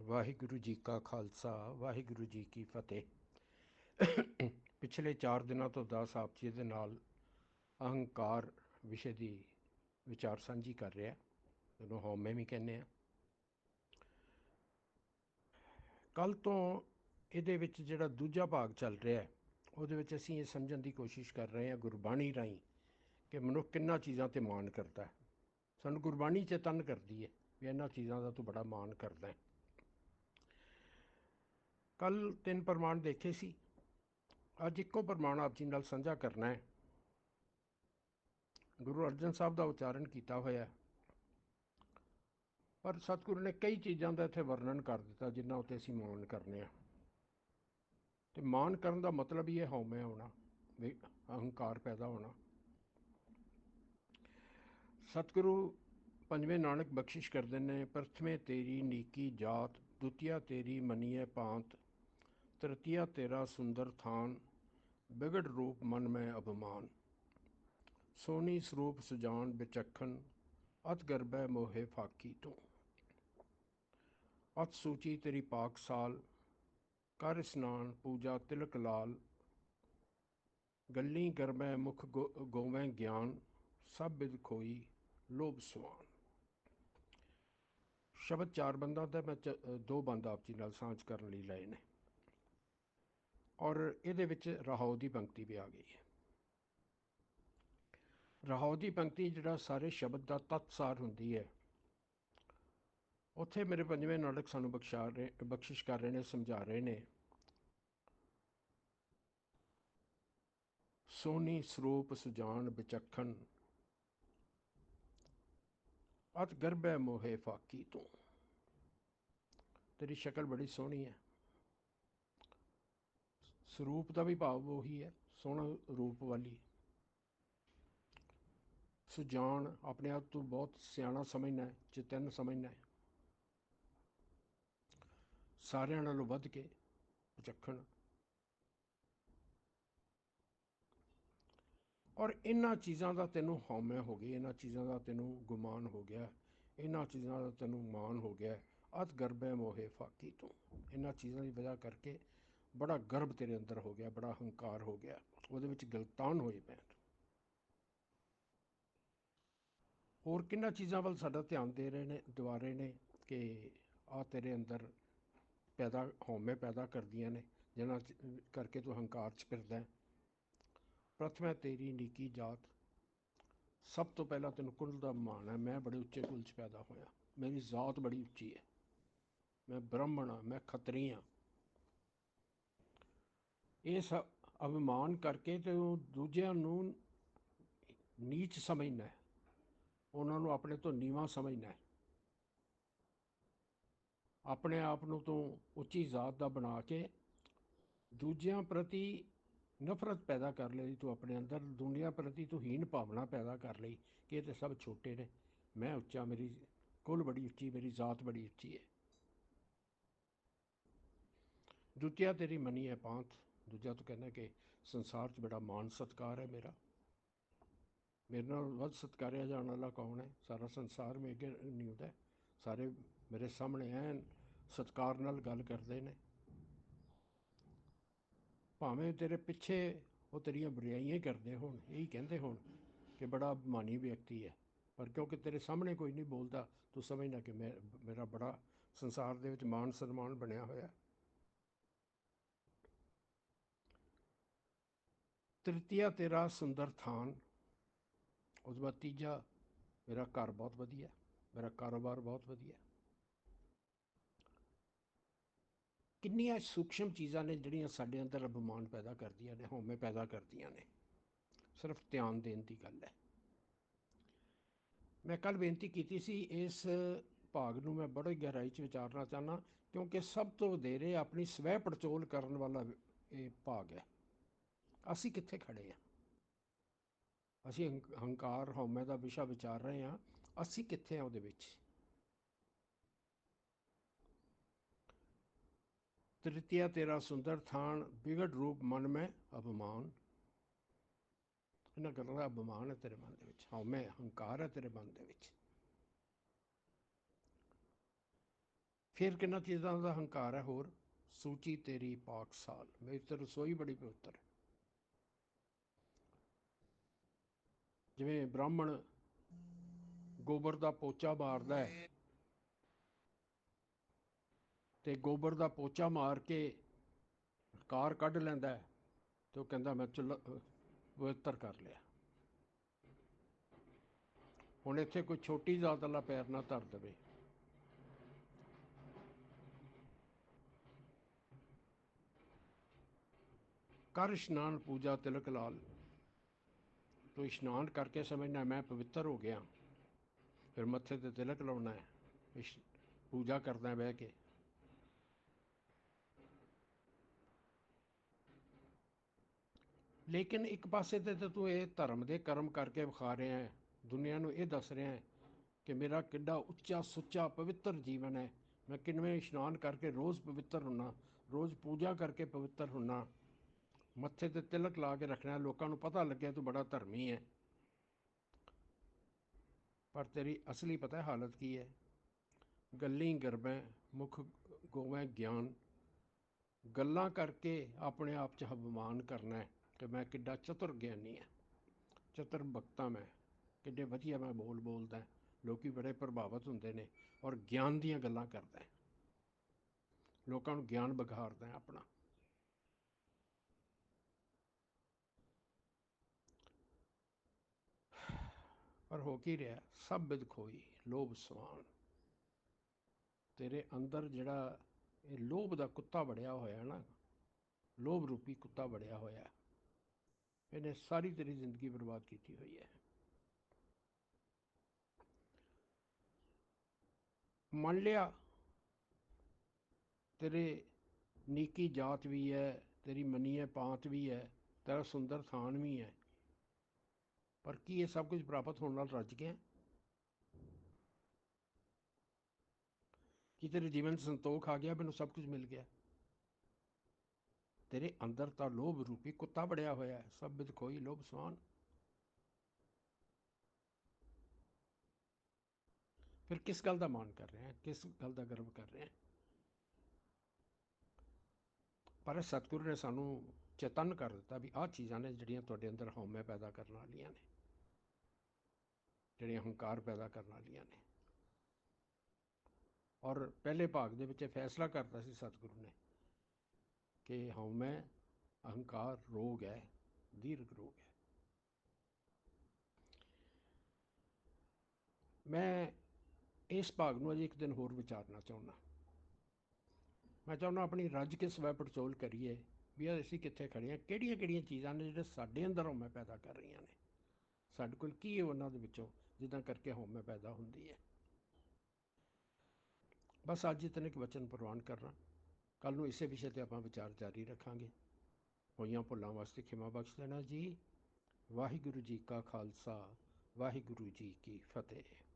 ਵਾਹਿਗੁਰੂ ਜੀ ਕਾ ਖਾਲਸਾ, ਵਾਹਿਗੁਰੂ ਜੀ ਕੀ ਫਤਿਹ। ਪਿਛਲੇ 4 ਦਿਨਾਂ ਤੋਂ ਦਾਸ ਆਪ ਜੀ ਦੇ ਨਾਲ ਅਹੰਕਾਰ ਵਿਸ਼ੇ ਦੀ ਵਿਚਾਰ ਸਾਂਝੀ ਕਰ ਰਿਹਾ। ਇਹਨੂੰ ਹਉਮੈ ਵੀ ਕਹਿੰਦੇ ਆ ਕੱਲ ਤੋਂ ਇਹਦੇ ਵਿੱਚ ਜਿਹੜਾ ਦੂਜਾ ਭਾਗ ਚੱਲ ਰਿਹਾ, ਉਹਦੇ ਵਿੱਚ ਅਸੀਂ ਇਹ ਸਮਝਣ ਦੀ ਕੋਸ਼ਿਸ਼ ਕਰ ਰਹੇ ਹਾਂ ਗੁਰਬਾਣੀ ਰਾਹੀਂ ਕਿ ਮਨੁੱਖ ਕਿੰਨਾ ਚੀਜ਼ਾਂ ਤੇ ਮਾਣ ਕਰਦਾ ਹੈ। ਸਾਨੂੰ ਗੁਰਬਾਣੀ ਚੇਤਨ ਕਰਦੀ ਹੈ ਵੀ ਇਹਨਾਂ ਚੀਜ਼ਾਂ ਦਾ ਤੂੰ ਬੜਾ ਮਾਣ ਕਰਦਾ ਹੈ। ਕੱਲ ਤਿੰਨ ਪ੍ਰਮਾਣ ਦੇਖੇ ਸੀ। ਅੱਜ ਇੱਕੋ ਪ੍ਰਮਾਣ ਆਪ ਜੀ ਨਾਲ ਸਾਂਝਾ ਕਰਨਾ ਹੈ। ਗੁਰੂ ਅਰਜਨ ਸਾਹਿਬ ਦਾ ਉਚਾਰਨ ਕੀਤਾ ਹੋਇਆ ਹੈ। ਪਰ ਸਤਿਗੁਰੂ ਨੇ ਕਈ ਚੀਜ਼ਾਂ ਦਾ ਇੱਥੇ ਵਰਣਨ ਕਰ ਦਿੱਤਾ, ਜਿਨ੍ਹਾਂ ਉੱਤੇ ਅਸੀਂ ਮਾਣ ਕਰਨੇ ਆ ਤੇ ਮਾਣ ਕਰਨ ਦਾ ਮਤਲਬ ਹੀ ਇਹ ਹਉਮੈ ਹੋਣਾ ਅਹੰਕਾਰ ਪੈਦਾ ਹੋਣਾ। ਸਤਿਗੁਰੂ ਪੰਜਵੇਂ ਨਾਨਕ ਬਖਸ਼ਿਸ਼ ਕਰਦੇ ਨੇ, ਪ੍ਰਥਮੇ ਤੇਰੀ ਨੀਕੀ ਜਾਤ, ਦੁਤੀਆ ਤੇਰੀ ਮਨੀਏ ਭਾਂਤ ਤ੍ਰਿਤੀਆ ਤੇਰਾ ਸੁੰਦਰ ਥਾਨ, ਬਿਗੜ ਰੂਪ ਮਨ ਮੈਂ ਅਭਮਾਨ। ਸੋਨੀ ਸਰੂਪ ਸੁਜਾਨ ਵਿਚਖਣ ਅਤ ਗਰਬੈ ਮੋਹੇ ਫਾਕੀ ਤੂੰ। ਅਤ ਸੂਚੀ ਤੇਰੀ ਪਾਕ ਸਾਲ, ਕਰ ਇਸਨਾਨ ਪੂਜਾ ਤਿਲਕ ਲਾਲ। ਗੱਲੀ ਗਰਬੈ ਮੁਖ ਗੋਵੈ ਗਿਆਨ, ਸਭ ਬਿਦ ਖੋਈ ਲੋਭ ਸੁਆਨ। ਸ਼ਬਦ ਚਾਰ ਬੰਦਾਂ ਦਾ ਮੈਂ ਦੋ ਬੰਦ ਆਪ ਜੀ ਨਾਲ ਸਾਂਝ ਕਰਨ ਲਈ ਲਏ ਨੇ। ਔਰ ਇਹਦੇ ਵਿੱਚ ਰਹਾਉ ਦੀ ਪੰਕਤੀ ਵੀ ਆ ਗਈ। ਹੈ ਰਹਾਉ ਦੀ ਪੰਕਤੀ ਜਿਹੜਾ ਸਾਰੇ ਸ਼ਬਦ ਦਾ ਤਤਸਾਰ ਹੁੰਦੀ ਹੈ, ਉੱਥੇ ਮੇਰੇ ਪੰਜਵੇਂ ਨਾਟਕ ਸਾਨੂੰ ਬਖਸ਼ਾ ਰਹੇ, ਬਖਸ਼ਿਸ਼ ਕਰ ਰਹੇ ਨੇ, ਸਮਝਾ ਰਹੇ ਨੇ। ਸੋਨੀ ਸਰੂਪ ਸੁਜਾਨ ਵਿਚਖਣ, ਅਤ ਗਰਬੈ ਮੋਹੇ ਫਾਕੀ ਤੂੰ। ਤੇਰੀ ਸ਼ਕਲ ਬੜੀ ਸੋਹਣੀ ਹੈ। ਸਰੂਪ ਦਾ ਵੀ ਭਾਵ ਉਹੀ ਹੈ ਸੋਹਣਾ ਰੂਪ ਵਾਲੀ। ਸੁਜਾਨ ਆਪਣੇ ਆਪ ਤੋਂ ਬਹੁਤ ਸਿਆਣਾ ਸਮਝਣਾ ਹੈ, ਚਿਤਨ ਸਮਝਣਾ ਹੈ। ਸਾਰਿਆਂ ਨਾਲੋਂ ਵੱਧ ਕੇ ਚੱਖਣ ਔਰ ਇਹਨਾਂ ਚੀਜ਼ਾਂ ਦਾ ਤੈਨੂੰ ਹਉਮੈ ਹੋ ਗਈ ਇਹਨਾਂ ਚੀਜ਼ਾਂ ਦਾ ਤੈਨੂੰ ਗੁਮਾਨ ਹੋ ਗਿਆ, ਇਹਨਾਂ ਚੀਜ਼ਾਂ ਦਾ ਤੈਨੂੰ ਮਾਨ ਹੋ ਗਿਆ। ਅਤ ਗਰਬੈ ਮੋਹੇ ਫਾਕੀ ਤੂੰ। ਇਹਨਾਂ ਚੀਜ਼ਾਂ ਦੀ ਵਜ੍ਹਾ ਕਰਕੇ ਬੜਾ ਗਰਭ ਤੇਰੇ ਅੰਦਰ ਹੋ ਗਿਆ, ਬੜਾ ਹੰਕਾਰ ਹੋ ਗਿਆ, ਉਹਦੇ ਵਿੱਚ ਗਲਤਾਨ ਹੋਈ ਪੈ ਹੋਰ ਕਿੰਨਾ ਚੀਜ਼ਾਂ ਵੱਲ ਸਾਡਾ ਧਿਆਨ ਦੇ ਰਹੇ ਨੇ ਦੁਆਰੇ ਨੇ ਕਿ ਆ ਤੇਰੇ ਅੰਦਰ ਪੈਦਾ, ਹਉਮੈ ਪੈਦਾ ਕਰਦੀਆਂ ਨੇ, ਜਿਹਨਾਂ ਕਰਕੇ ਤੂੰ ਹੰਕਾਰ ਚ ਫਿਰਦਾ ਪ੍ਰਥਮੇ ਤੇਰੀ ਨੀਕੀ ਜਾਤ। ਸਭ ਤੋਂ ਪਹਿਲਾਂ ਤੈਨੂੰ ਕੁਲ ਦਾ ਮਾਣ ਹੈ, ਮੈਂ ਬੜੇ ਉੱਚੇ ਕੁਲ ਚ ਪੈਦਾ ਹੋਇਆ। ਮੇਰੀ ਜ਼ਾਤ ਬੜੀ ਉੱਚੀ ਹੈ। ਮੈਂ ਬ੍ਰਾਹਮਣ ਹਾਂ, ਮੈਂ ਖੱਤਰੀ ਹਾਂ। ਇਸ ਅਭਿਮਾਨ ਕਰਕੇ ਤੇ ਉਹ ਦੂਜਿਆਂ ਨੂੰ ਨੀਚ ਸਮਝਣਾ ਹੈ। ਉਹਨਾਂ ਨੂੰ ਆਪਣੇ ਤੋਂ ਨੀਵਾ ਸਮਝਣਾ ਹੈ। ਆਪਣੇ ਆਪ ਨੂੰ ਤੋਂ ਉੱਚੀ ਜ਼ਾਤ ਦਾ ਬਣਾ ਕੇ ਦੂਜਿਆਂ ਪ੍ਰਤੀ ਨਫ਼ਰਤ ਪੈਦਾ ਕਰ ਲਈ, ਤੂੰ ਆਪਣੇ ਅੰਦਰ, ਦੁਨੀਆ ਪ੍ਰਤੀ ਤੂੰ ਹੀਣ ਭਾਵਨਾ ਪੈਦਾ ਕਰ ਲਈ ਕਿ ਇਹ ਤੇ ਸਭ ਛੋਟੇ ਨੇ। ਮੈਂ ਉੱਚਾ, ਮੇਰੀ ਕੁੱਲ ਬੜੀ ਉੱਚੀ, ਮੇਰੀ ਜ਼ਾਤ ਬੜੀ ਉੱਚੀ ਹੈ। ਦੂਜਿਆ ਤੇਰੀ ਮਨੀ ਹੈ ਪਾਂਤ। ਦੂਜਾ ਤੂੰ ਕਹਿੰਦਾ ਕਿ ਸੰਸਾਰ 'ਚ ਬੜਾ ਮਾਨ ਸਤਕਾਰ ਹੈ ਮੇਰਾ। ਮੇਰੇ ਨਾਲ ਵੱਧ ਸਤਕਾਰਿਆ ਜਾਣ ਵਾਲਾ ਕੌਣ ਹੈ? ਸਾਰਾ ਸੰਸਾਰ ਮੇ ਅੱਗੇ ਨਹੀਂ ਹੁੰਦਾ। ਸਾਰੇ ਮੇਰੇ ਸਾਹਮਣੇ ਐਨ ਸਤਕਾਰ ਨਾਲ ਗੱਲ ਕਰਦੇ ਨੇ। ਭਾਵੇਂ ਤੇਰੇ ਪਿੱਛੇ ਉਹ ਤੇਰੀਆਂ ਬੁਰਾਈਆਂ ਕਰਦੇ ਹੋਣ, ਇਹੀ ਕਹਿੰਦੇ ਹੋਣ ਕਿ ਬੜਾ ਮਾਨੀ ਵਿਅਕਤੀ ਹੈ। ਪਰ ਕਿਉਂਕਿ ਤੇਰੇ ਸਾਹਮਣੇ ਕੋਈ ਨਹੀਂ ਬੋਲਦਾ, ਤੂੰ ਸਮਝਣਾ ਕਿ ਮੈਂ, ਮੇਰਾ ਬੜਾ ਸੰਸਾਰ ਦੇ ਵਿੱਚ ਮਾਨ ਸਨਮਾਨ ਬਣਿਆ ਹੋਇਆ। ਤ੍ਰਿਤੀਆ ਤੇਰਾ ਸੁੰਦਰ ਥਾਨ। ਉਸ ਤੋਂ ਬਾਅਦ ਤੀਜਾ, ਮੇਰਾ ਘਰ ਬਹੁਤ ਵਧੀਆ ਮੇਰਾ ਕਾਰੋਬਾਰ ਬਹੁਤ ਵਧੀਆ ਕਿੰਨੀਆਂ ਸੂਖਸ਼ਮ ਚੀਜ਼ਾਂ ਨੇ ਜਿਹੜੀਆਂ ਸਾਡੇ ਅੰਦਰ ਅਭਿਮਾਨ ਪੈਦਾ ਕਰਦੀਆਂ ਨੇ, ਹਉਮੈ ਪੈਦਾ ਕਰਦੀਆਂ ਨੇ। ਸਿਰਫ ਧਿਆਨ ਦੇਣ ਦੀ ਗੱਲ ਹੈ। ਮੈਂ ਕੱਲ ਬੇਨਤੀ ਕੀਤੀ ਸੀ, ਇਸ ਭਾਗ ਨੂੰ ਮੈਂ ਬੜੀ ਗਹਿਰਾਈ 'ਚ ਵਿਚਾਰਨਾ ਚਾਹਨਾ ਕਿਉਂਕਿ ਸਭ ਤੋਂ ਵਧੇਰੇ ਆਪਣੀ ਸਵੈ ਪੜਚੋਲ ਕਰਨ ਵਾਲਾ ਇਹ ਭਾਗ ਹੈ। ਅਸੀਂ ਕਿੱਥੇ ਖੜੇ ਆ? ਅਸੀਂ ਹੰਕਾਰ, ਹਉਮੈ ਦਾ ਵਿਸ਼ਾ ਵਿਚਾਰ ਰਹੇ ਹਾਂ। ਅਸੀਂ ਕਿੱਥੇ ਆ ਉਹਦੇ ਵਿੱਚ? ਤ੍ਰਿਤੀਆ ਤੇਰਾ ਸੁੰਦਰ ਥਾਨ, ਵਿਗੜ ਰੂਪ ਮਨ ਮੈਂ ਅਪਮਾਨ। ਇਹਨਾਂ ਗੱਲਾਂ ਦਾ ਅਪਮਾਨ ਹੈ ਤੇਰੇ ਮਨ ਦੇ ਵਿੱਚ। ਹਉਮੈ, ਹੰਕਾਰ ਹੈ ਤੇਰੇ ਮਨ ਦੇ ਵਿੱਚ। ਫਿਰ ਕਿੰਨਾ ਚੀਜ਼ਾਂ ਦਾ ਹੰਕਾਰ ਹੈ ਹੋਰ? ਸੂਚੀ ਤੇਰੀ ਪਾਕ ਸਾਲ। ਮੇਰੀ ਤੇ ਰਸੋਈ ਬੜੀ ਪਵਿੱਤਰ ਹੈ। ਜਿਵੇਂ ਬ੍ਰਾਹਮਣ ਗੋਬਰ ਦਾ ਪੋਚਾ ਮਾਰਦਾ ਹੈ ਤੇ ਗੋਬਰ ਦਾ ਪੋਚਾ ਮਾਰ ਕੇ ਕਾਰ ਕੱਢ ਲੈਂਦਾ ਹੈ ਤੇ ਉਹ ਕਹਿੰਦਾ, ਮੈਂ ਚੁੱਲ੍ਹਾ ਪਵਿੱਤਰ ਕਰ ਲਿਆ। ਹੁਣ ਇੱਥੇ ਕੋਈ ਛੋਟੀ ਜ਼ਾਤ ਵਾਲਾ ਪੈਰ ਨਾ ਧਰ ਦੇਵੇ। ਕਰ ਇਸ਼ਨਾਨ ਪੂਜਾ ਤਿਲਕ ਲਾਲ। ਤੂੰ ਇਸ਼ਨਾਨ ਕਰਕੇ ਸਮਝਣਾ, ਮੈਂ ਪਵਿੱਤਰ ਹੋ ਗਿਆ। ਫਿਰ ਮੱਥੇ ਤੇ ਤਿਲਕ ਲਾਉਣਾ ਹੈ, ਇਸ਼- ਪੂਜਾ ਕਰਦਾ ਬਹਿ ਕੇ। ਲੇਕਿਨ ਇੱਕ ਪਾਸੇ ਤੇ ਤਾਂ ਤੂੰ ਇਹ ਧਰਮ ਦੇ ਕਰਮ ਕਰਕੇ ਵਿਖਾ ਰਿਹਾ ਹੈ, ਦੁਨੀਆ ਨੂੰ ਇਹ ਦੱਸ ਰਿਹਾ ਹੈ ਕਿ ਮੇਰਾ ਕਿੱਡਾ ਉੱਚਾ ਸੁੱਚਾ ਪਵਿੱਤਰ ਜੀਵਨ ਹੈ। ਮੈਂ ਕਿੰਨਵੇਂ ਇਸ਼ਨਾਨ ਕਰਕੇ ਰੋਜ਼ ਪਵਿੱਤਰ ਹੁੰਨਾ, ਰੋਜ਼ ਪੂਜਾ ਕਰਕੇ ਪਵਿੱਤਰ ਹੁੰਨਾ। ਮੱਥੇ ਤੇ ਤਿਲਕ ਲਾ ਕੇ ਰੱਖਣਾ, ਲੋਕਾਂ ਨੂੰ ਪਤਾ ਲੱਗਿਆ ਤੂੰ ਬੜਾ ਧਰਮੀ ਹੈ ਪਰ ਤੇਰੀ ਅਸਲੀ ਪਤਾ ਹਾਲਤ ਕੀ ਹੈ ਗੱਲੀ ਗਰਬੈ, ਮੁਖ ਗੋਵੈ ਗਿਆਨ। ਗੱਲਾਂ ਕਰਕੇ ਆਪਣੇ ਆਪ 'ਚ ਅਪਮਾਨ ਕਰਨਾ ਕਿ ਮੈਂ ਕਿੱਡਾ ਚਤੁਰ ਗਿਆਨੀ ਹਾਂ ਚਤੁਰ ਬਖਤਾ ਮੈਂ, ਕਿੱਡੇ ਵਧੀਆ ਮੈਂ ਬੋਲ ਬੋਲਦਾ ਲੋਕੀ ਬੜੇ ਪ੍ਰਭਾਵਿਤ ਹੁੰਦੇ ਨੇ ਔਰ ਗਿਆਨ ਦੀਆਂ ਗੱਲਾਂ ਕਰਦਾ ਲੋਕਾਂ ਨੂੰ ਗਿਆਨ ਬਖਾਰਦਾ ਆਪਣਾ। ਪਰ ਹੋ ਕੀ ਰਿਹਾ? ਸਭ ਬਿਦ ਖੋਈ, ਲੋਭ ਸਵਾਨ ਤੇਰੇ ਅੰਦਰ ਜਿਹੜਾ ਇਹ ਲੋਭ ਦਾ ਕੁੱਤਾ ਵੜਿਆ ਹੋਇਆ ਨਾ, ਲੋਭ ਰੂਪੀ ਕੁੱਤਾ ਵੜਿਆ ਹੋਇਆ ਇਹਨੇ ਸਾਰੀ ਤੇਰੀ ਜ਼ਿੰਦਗੀ ਬਰਬਾਦ ਕੀਤੀ ਹੋਈ ਹੈ। ਮੰਨ ਲਿਆ, ਤੇਰੇ ਨੀਕੀ ਜਾਤ ਵੀ ਹੈ, ਤੇਰੀ ਮੰਨੀ ਪਾਤ ਵੀ ਹੈ, ਤੇਰਾ ਸੁੰਦਰ ਥਾਨ ਵੀ ਹੈ ਪਰ ਕੀ ਇਹ ਸਭ ਕੁਝ ਪ੍ਰਾਪਤ ਹੋਣ ਨਾਲ ਰੱਜ ਗਿਆ? ਕੀ ਤੇਰੇ ਜੀਵਨ 'ਚ ਸੰਤੋਖ ਆ ਗਿਆ? ਮੈਨੂੰ ਸਭ ਕੁਝ ਮਿਲ ਗਿਆ। ਤੇਰੇ ਅੰਦਰ ਤਾਂ ਲੋਭ ਰੂਪੀ ਕੁੱਤਾ ਬੜਿਆ ਹੋਇਆ ਹੈ। ਸਭ ਬਿਦ ਕੋਈ ਲੋਭ ਸਵਾਨ ਫਿਰ ਕਿਸ ਗੱਲ ਦਾ ਮਾਣ ਕਰ ਰਹੇ ਹੈ? ਕਿਸ ਗੱਲ ਦਾ ਗਰਵ ਕਰ ਰਹੇ ਹੈ? ਪਰ ਸਤਿਗੁਰੂ ਨੇ ਸਾਨੂੰ ਚੇਤਨ ਕਰ ਦਿੱਤਾ ਵੀ ਆਹ ਚੀਜ਼ਾਂ ਨੇ ਜਿਹੜੀਆਂ ਤੁਹਾਡੇ ਅੰਦਰ ਹਉਮੈ ਪੈਦਾ ਕਰਨ ਵਾਲੀਆਂ ਨੇ। ਜਿਹੜੇ ਹੰਕਾਰ ਪੈਦਾ ਕਰਨ ਵਾਲੀਆਂ ਨੇ। ਔਰ ਪਹਿਲੇ ਭਾਗ ਦੇ ਵਿੱਚ ਇਹ ਫੈਸਲਾ ਕਰਤਾ ਸੀ ਸਤਿਗੁਰੂ ਨੇ ਕਿ ਹਉਮੈ ਅਹੰਕਾਰ ਰੋਗ ਹੈ, ਦੀਰਘ ਰੋਗ ਹੈ। ਮੈਂ ਇਸ ਭਾਗ ਨੂੰ ਅਜੇ ਇੱਕ ਦਿਨ ਹੋਰ ਵਿਚਾਰਨਾ ਚਾਹੁੰਦਾ। ਮੈਂ ਚਾਹੁੰਦਾ ਆਪਣੀ ਰੱਜ ਕੇ ਸਵੈ ਪੜਚੋਲ ਕਰੀਏ ਵੀ ਅਸੀਂ ਕਿੱਥੇ ਖੜੇ ਹਾਂ ਕਿਹੜੀਆਂ ਕਿਹੜੀਆਂ ਚੀਜ਼ਾਂ ਨੇ ਜਿਹੜੇ ਸਾਡੇ ਅੰਦਰ ਹਉਮੈ ਪੈਦਾ ਕਰ ਰਹੀਆਂ ਨੇ। ਸਾਡੇ ਕੋਲ ਕੀ ਹੈ ਉਹਨਾਂ ਦੇ ਵਿੱਚੋਂ ਜਿੱਦਾਂ ਕਰਕੇ ਹਉਮੈ ਪੈਦਾ ਹੁੰਦੀ ਹੈ। ਬਸ ਅੱਜ ਇਤਨੇ ਇੱਕ ਵਚਨ ਪ੍ਰਵਾਨ ਕਰਨਾ। ਕੱਲ ਨੂੰ ਇਸੇ ਵਿਸ਼ੇ ਤੇ ਆਪਾਂ ਵਿਚਾਰ ਜਾਰੀ ਰੱਖਾਂਗੇ। ਹੋਈਆਂ ਭੁੱਲਾਂ ਵਾਸਤੇ ਖਿਮਾ ਬਖਸ਼ ਦੇਣਾ ਜੀ। ਵਾਹਿਗੁਰੂ ਜੀ ਕਾ ਖਾਲਸਾ, ਵਾਹਿਗੁਰੂ ਜੀ ਕੀ ਫਤਿਹ।